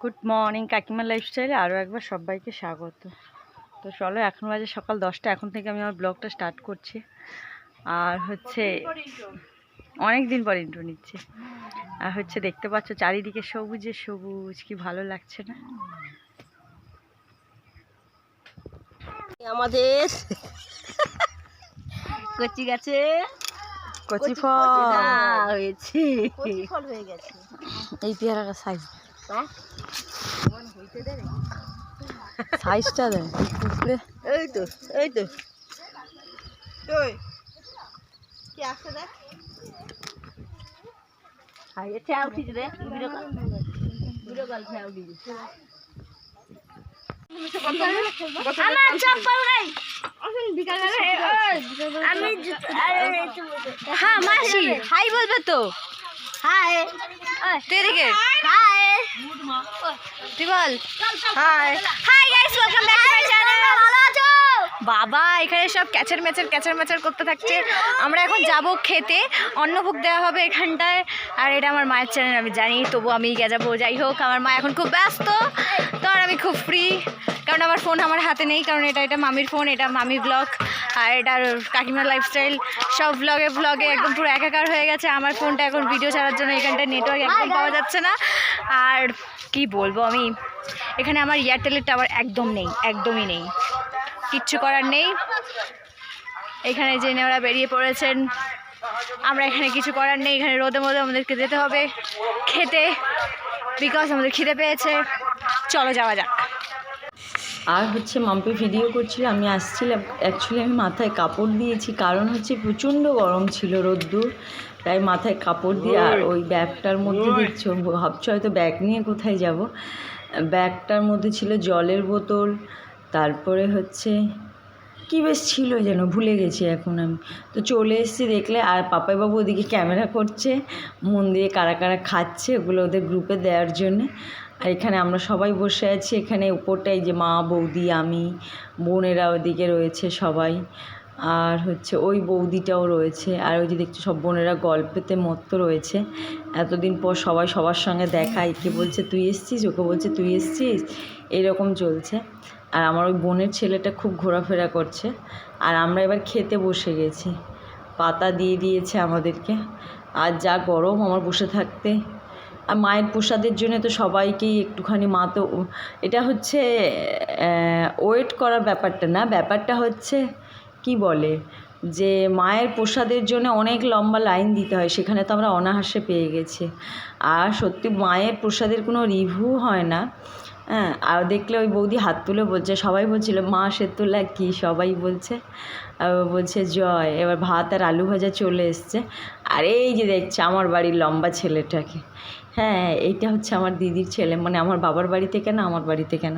Good morning কাকিমা লাইফস্টাইলে আরও একবার সবাইকে স্বাগত। তো চলো এখন বাজে সকাল দশটা এখন থেকে আমি আমার ব্লগটা স্টার্ট করছি। আর হচ্ছে অনেক দিন পর ইন্ট্রো নিচ্ছে। আর হচ্ছে দেখতে পাচ্ছ চারিদিকে সবুজে সবুজ কি ভালো লাগছে না? আমাদের কচি গাছে কচি ফল। হয়েছে। ফল হয়ে গেছে। এই পেয়ারাটা সাইজ? সাইজটা এই তো এই তো। কি দেখ? আর উঠিছে রে ভিডিও কল ভিডিও কল ঠ্যাও উঠিছে আমার চপ্পল নাই। হ্যাঁ মাসি হাই বলবে তো। হাই। হাই। তুই hi hi guys welcome back to my channel বাবা এখানে সব ক্যাচের ম্যাচের ক্যাচার ম্যাচার করতে থাকছে। আমরা এখন যাব খেতে। অন্নভোগ দেওয়া হবে এখানটায়। আর এটা আমার মায়ের চ্যানেল আমি জানি তবু আমি গে যাব যাই হোক আমার মা এখন খুব ব্যস্ত। তো আর আমি খুব ফ্রি কারণ আমার ফোন আমার হাতে নেই কারণ এটা এটা মামির ফোন এটা মামি ব্লগ আর এটার কাকিমার লাইফস্টাইল সব ব্লগে ব্লগে একদম পুরো একাকার হয়ে গেছে। আমার ফোনটা এখন ভিডিও ছাড়ার জন্য এখানটায় নেটওয়ার্ক একদম পাওয়া যাচ্ছে না। আর কি বলব আমি? এখানে আমার এয়ারটেলের টাওয়ার একদম নেই একদমই নেই। কিচ্ছু করার নেই। এখানে যে ওরা বেরিয়ে পড়েছেন আমরা এখানে কিছু করার নেই। এখানে রোদে মধ্যে আমাদেরকে যেতে হবে খেতে বিকজ আমাদের খিদে পেয়েছে। চলো যাওয়া যাক। আর হচ্ছে মাম্পি ভিডিও করছিল আমি আসছিলাম অ্যাকচুয়ালি আমি মাথায় কাপড় দিয়েছি কারণ হচ্ছে প্রচণ্ড গরম ছিল রোদ্দুর তাই মাথায় কাপড় দিয়ে আর ওই ব্যাগটার মধ্যে দিচ্ছ ভাবছ হয়তো ব্যাগ নিয়ে কোথায় যাব? ব্যাগটার মধ্যে ছিল জলের বোতল তারপরে হচ্ছে কি বেশ ছিল যেন, ভুলে গেছি এখন আমি। তো চলে এসেছি দেখলে, আর পাপাইবাবু ওদিকে ক্যামেরা করছে, মন দিয়ে কারা কারা খাচ্ছে, ওগুলো ওদের গ্রুপে দেওয়ার জন্যে। আর এখানে আমরা সবাই বসে আছি, এখানে উপরটাই যে মা, বৌদি, আমি, বোনেরা ওদিকে রয়েছে সবাই। আর হচ্ছে ওই বৌদিটাও রয়েছে, আর ওই যে দেখছ সব বোনেরা গল্পেতে মত্ত রয়েছে। এতদিন পর সবাই সবার সঙ্গে দেখা, একে বলছে, তুই এসছিস? ওকে বলছে, তুই এসছিস? এরকম চলছে। আর আমার ওই বোনের ছেলেটা খুব ঘোরাফেরা করছে। আর আমরা এবার খেতে বসে গেছি। পাতা দিয়ে দিয়েছে আমাদেরকে। আর যা গরম আমার বসে থাকতে। আর মায়ের প্রসাদের জন্য তো সবাইকেই একটুখানি মা তো এটা হচ্ছে ওয়েট করার ব্যাপারটা না। ব্যাপারটা হচ্ছে কি বলে? যে মায়ের প্রসাদের জন্য অনেক লম্বা লাইন দিতে হয়, সেখানে তো আমরা অনাহাসে পেয়ে গেছি। আর সত্যি মায়ের প্রসাদের কোনো রিভিউ হয় না। হ্যাঁ আর দেখলে ওই বৌদি হাত তুলে বলছে, সবাই বলছিল, মা তোলা কি? সবাই বলছে বলছে, জয়। এবার ভাত আর আলু ভাজা চলে এসছে। আর এই যে দেখছে আমার বাড়ির লম্বা ছেলেটাকে। হ্যাঁ এইটা হচ্ছে আমার দিদির ছেলে মানে আমার বাবার বাড়িতে কেন, আমার বাড়িতে কেন?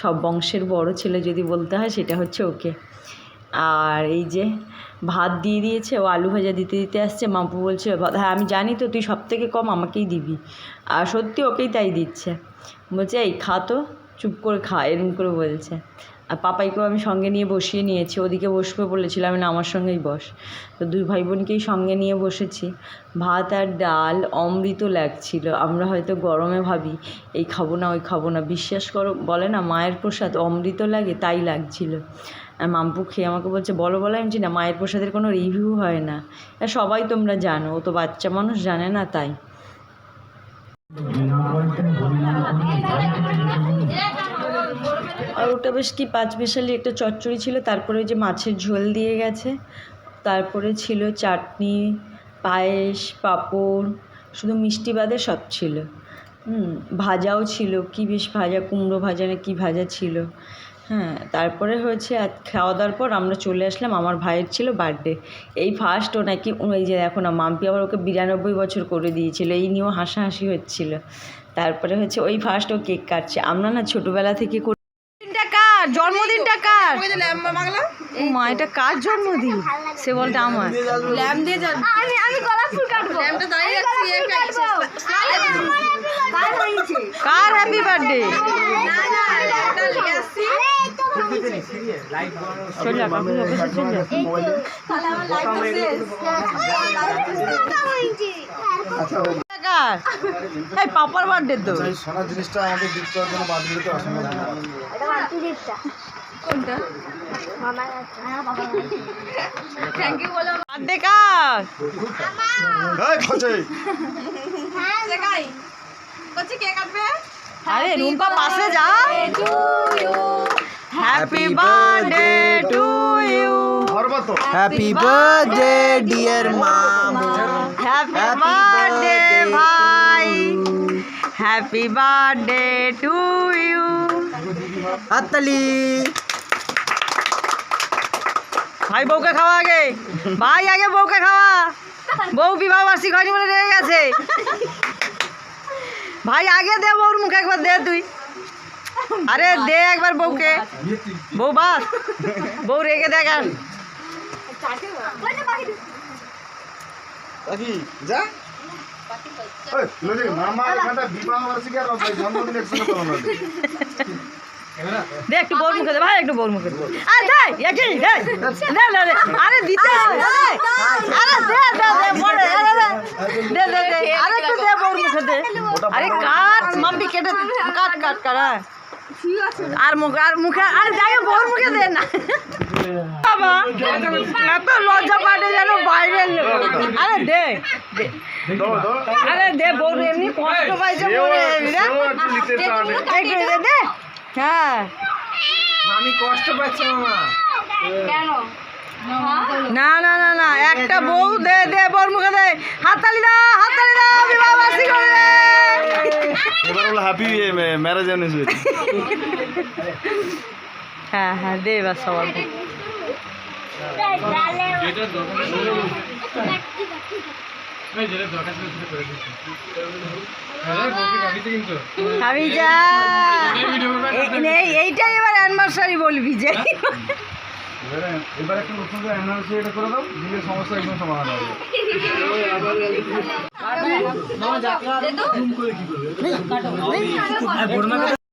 সব বংশের বড় ছেলে যদি বলতে হয়, সেটা হচ্ছে ওকে। আর এই যে ভাত দিয়ে দিয়েছে, ও আলু ভাজা দিতে দিতে আসছে। মাম্পু বলছে হ্যাঁ আমি জানি তো, তুই সব থেকে কম আমাকেই দিবি। আর সত্যি ওকেই তাই দিচ্ছে। বলছে, এই, খা তো, চুপ করে খা। এরম করে বলছে। আর পাপাইকেও আমি সঙ্গে নিয়ে বসিয়ে নিয়েছি। ওদিকে বসবে বলেছিলাম না, আমার সঙ্গেই বস। তো দুই ভাই বোনকেই সঙ্গে নিয়ে বসেছি। ভাত আর ডাল অমৃত লাগছিল। আমরা হয়তো গরমে ভাবি, এই খাব না, ওই খাব না। বিশ্বাস করো, বলে না, মায়ের প্রসাদ অমৃত লাগে, তাই লাগছিল। আর মাম্পু খেয়ে আমাকে বলছে, বলো বলো আমি না, মায়ের প্রসাদের কোনো রিভিউ হয় না। সবাই তোমরা জানো, ও তো বাচ্চা মানুষ, জানে না তাই। আর ওটা বেশ কি, পাঁচ বিশালি একটা চচ্চড়ি ছিল, তারপরে ওই যে মাছের ঝোল দিয়ে গেছে। তারপরে ছিল চাটনি, পায়েস, পাঁপড়, শুধু মিষ্টি বাদে সব ছিল। হুম, ভাজাও ছিল, কি বেশ ভাজা, কুমড়ো ভাজা না কি ভাজা ছিল। হ্যাঁ তারপরে হয়েছে খাওয়া দাওয়ার পর আমরা চলে আসলাম আমার ভাইয়ের ছিল বার্থডে এই ফার্স্ট ও নাকি এই যে দেখো না মাম্পি আবার ওকে বিরানব্বই বছর করে দিয়েছিল এই নিয়েও হাসাহাসি হচ্ছিল। তারপরে হচ্ছে ওই ফার্স্ট ও কেক কাটছে। আমরা না ছোটোবেলা থেকে দিনটা কার? জন্মদিনটা কার? ও মা এটা কার জন্মদিন? সে বলটা আমার। ল্যাম দিয়ে আমি আমি গোলাপ ফুল কাটবো। ল্যামটা দাঁড়িয়ে যাচ্ছি কার হ্যাপি বার্থডে অফিসে চল যা পাপার বার্থডে তো। সোনার জিনিসটা করার জন্য বাদ দিলে তো অসম্ভব বার্থডে কার? এই খোঁচে আরে রুম্পা পাশে যা হ্যাপি বার্থডে টু ইউ ধরবা তো happy birthday dear mom happy birthday ভাই হ্যাপি বার্থডে টু ইউ হাততালি ভাই বউকে খাওয়া আগে ভাই আগে বউকে খাওয়া বউ বিবাহ বার্ষিক হয়নি বলে রেগে গেছে ভাই, আগে দে বউর মুখে একবার দে তুই। আরে, দে একবার বউকে। বউ, বাস। বউ, রেগে দেখ আর যা। মামা বিবাহ বার্ষিকী আর জন্মদিন একসঙ্গে দে একটু বউর মুখে দে ভাই একটু বউর মুখে দে। আরে দে একই দে দে দে দে। আরে দিতে আরে দে দে দে বড় দে দে দে। দে আরে একটু দে বউর মুখে দে। আরে কাট মাম্পি কেটে কাট কাট কাট। আর মুখে আর মুখে আরে যাকে বউর মুখে দে না। বাবা এত লজ্জা পাটে যেন বাইরে আরে দে। আরে দে বউর এমনি কষ্ট পাইছে দে। হ্যাঁ। আমি কষ্ট পাচ্ছি মামা। না না না না একটা বউ দে দে বউর মুখে দে। হাততালি দাও হাততালি দাও বিবাহ বার্ষিক করে এবার হলো হ্যাপি ম্যারেজ অ্যানিভার্সারি হ্যাঁ হ্যাঁ দে এবার সবার আমি যা এই- এই- এইটাই এবার অ্যানিভার্সারি বলবি যে। এবার একটা নতুন করে অ্যানিভার্সারিটা করে দাও দিলে সমস্যা একদম সমাধান হবে।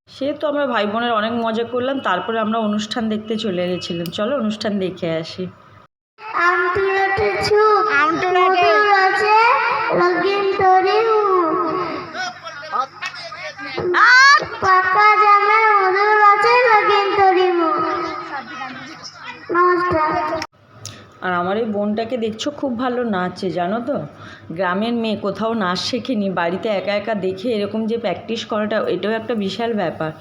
সে তো আমরা ভাই বোনের অনেক মজা করলাম তারপরে আমরা অনুষ্ঠান দেখতে চলে গেছিলাম। চলো অনুষ্ঠান দেখে আসি। আমটুলাটে আর আমার এই বোনটাকে দেখছ খুব ভালো নাচে, জানো তো? গ্রামের মেয়ে, কোথাও নাচ শেখেনি, বাড়িতে একা একা দেখে এরকম যে প্র্যাকটিস করাটা, এটাও একটা বিশাল ব্যাপার।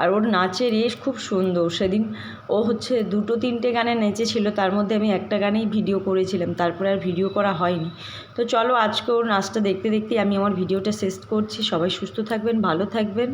আর ওর নাচের রেশ খুব সুন্দর, সেদিন ও হচ্ছে দুটো তিনটে গানে নেচেছিল, তার মধ্যে আমি একটা গানেই ভিডিও করেছিলাম, তারপরে আর ভিডিও করা হয়নি। তো চলো আজকে ওর নাচটা দেখতে দেখতে আমি আমার ভিডিওটা শেষ করছি, সবাই সুস্থ থাকবেন, ভালো থাকবেন।